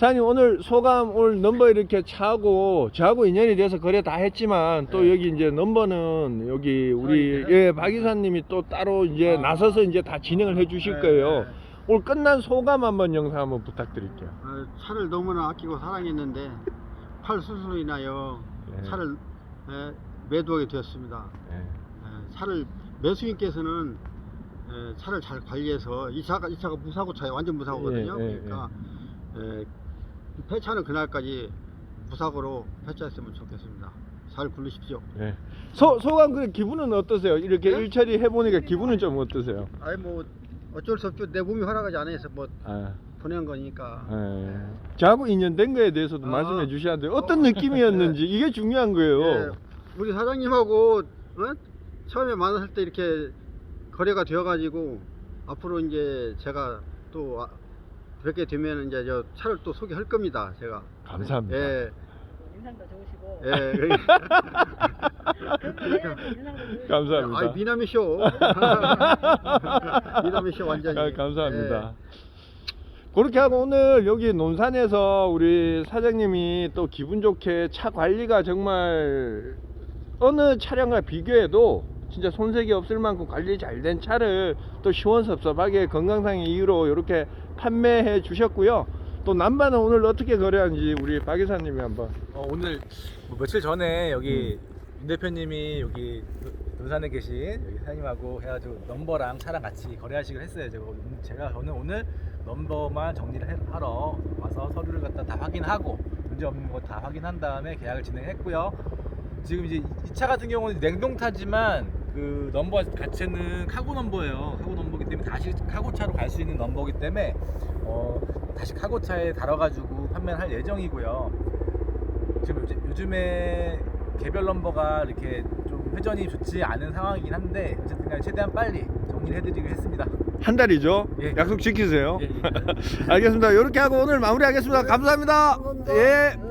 사장님 오늘 소감 오늘 넘버 이렇게 차고 저하고 인연이 돼서 거래 다 했지만 또 네. 여기 이제 넘버는 여기 우리 저희 예 박이사님이 또 따로 이제 아. 나서서 이제 다 진행을 해 주실 네, 거예요. 네. 오늘 끝난 소감 한번 영상 한번 부탁드릴게요. 어, 차를 너무나 아끼고 사랑했는데 팔 수술로 인하여 예. 차를 에, 매도하게 되었습니다. 예. 에, 차를 매수인께서는 에, 차를 잘 관리해서 이 차가 이 차가 무사고 차예요. 완전 무사고거든요. 예, 예, 그러니까 에, 폐차는 그날까지 무사고로 폐차했으면 좋겠습니다. 잘 굴리십시오. 예. 소 소감 그 기분은 어떠세요? 이렇게 네? 일처리 해보니까 기분은 좀 어떠세요? 아이 뭐 어쩔 수 없죠. 내 몸이 허락하지 않아서 뭐 아. 보낸 거니까. 예. 저하고 인연된 거에 대해서도 아. 말씀해 주셔야 돼요. 어떤 느낌이었는지 이게 중요한 거예요. 예, 우리 사장님하고 어? 처음에 만났을 때 이렇게 거래가 되어가지고 앞으로 이제 제가 또 아- 뵙게 되면 이제 저 차를 또 소개할 겁니다. 제가. 감사합니다. 예. 인상도 좋으시고. 예. 그러니까. 인상도 좋으시고. 감사합니다. 아이 미남이 쇼. 미남이 쇼 완전히. 아, 감사합니다. 예. 그렇게 하고 오늘 여기 논산에서 우리 사장님이 또 기분 좋게 차 관리가 정말 어느 차량과 비교해도 진짜 손색이 없을 만큼 관리 잘 된 차를 또 시원섭섭하게 건강상의 이유로 이렇게 판매해 주셨고요. 또 남반은 오늘 어떻게 거래하는지 우리 박 이사님이 한번 어, 오늘 뭐 며칠 전에 여기 음. 윤 대표님이 여기 논산에 계신 여기 사장님하고 해가지고 넘버랑 차랑 같이 거래하시기로 했어요. 제가, 오늘- 제가 저는 오늘 넘버만 정리를 해- 하러 와서 서류를 갖다 다 확인하고 문제 없는 거 다 확인한 다음에 계약을 진행했고요. 지금 이제 이 차 같은 경우는 냉동차지만 그 넘버 자체는 카고 넘버예요. 카고 넘버 기 때문에 다시 카고차로 갈 수 있는 넘버기 때문에 어, 다시 카고차에 달아가지고 판매를 할 예정이고요. 지금 요즘- 요즘에 개별 넘버가 이렇게 좀 회전이 좋지 않은 상황이긴 한데 어쨌든 간에 최대한 빨리 정리를 해드리기로 했습니다. 한 달이죠. 예. 약속 지키세요. 예, 예. 알겠습니다. 이렇게 하고 오늘 마무리하겠습니다. 감사합니다. 감사합니다. 예.